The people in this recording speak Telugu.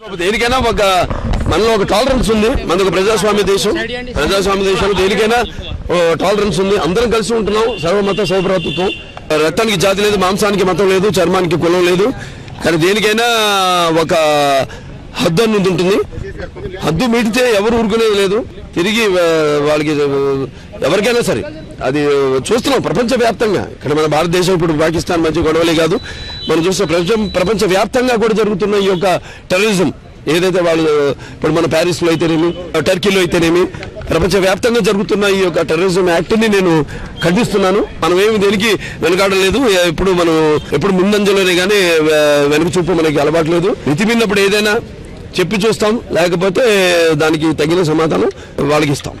దేనికైనా ఒక మనలో ఒక టాలరెన్స్ ఉంది. మనది ఒక ప్రజాస్వామ్య దేశం. ప్రజాస్వామ్య దేశంలో దేనికైనా టాలరెన్స్ ఉంది. అందరం కలిసి ఉంటున్నాం. సర్వమత సౌభ్రాతృత్వం. రక్తానికి జాతి లేదు మాంసానికి మతం లేదు చర్మానికి కులం లేదు. కానీ దేనికైనా ఒక హద్దు అనేది ఉంటుంది. హద్దు మీటితే ఎవరు ఊరుకునేది లేదు. తిరిగి వాళ్ళకి ఎవరికైనా సరే. అది చూస్తున్నాం ప్రపంచవ్యాప్తంగా. ఇక్కడ మన భారతదేశం ఇప్పుడు పాకిస్తాన్ మధ్య గొడవలే కాదు. మనం చూస్తే ప్రపంచం ప్రపంచ వ్యాప్తంగా కూడా జరుగుతున్న ఈ యొక్క టెర్రరిజం. ఏదైతే వాళ్ళు ఇప్పుడు మన ప్యారిస్లో అయితేనేమి టర్కీలో అయితేనేమి ప్రపంచవ్యాప్తంగా జరుగుతున్న ఈ యొక్క టెర్రరిజం యాక్ట్ని నేను ఖండిస్తున్నాను. మనం ఏమి దేనికి వెనకాడలేదు ఎప్పుడు మనం ఎప్పుడు ముందంజలోనే కానీ వెనుక చూపు మనకి అలవాటు లేదు. మితిమిన్నప్పుడు ఏదైనా చెప్పి చూస్తాం. లేకపోతే దానికి తగిన సమాధానం వాళ్ళకి ఇస్తాం.